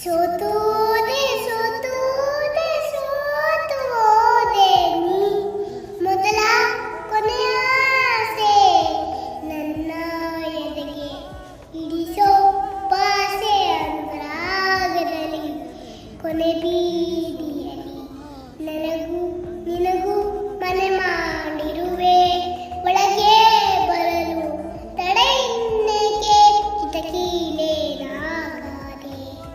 Sotode, sotode, de ni Modala kone ase Nanna yedake Iriso pase de la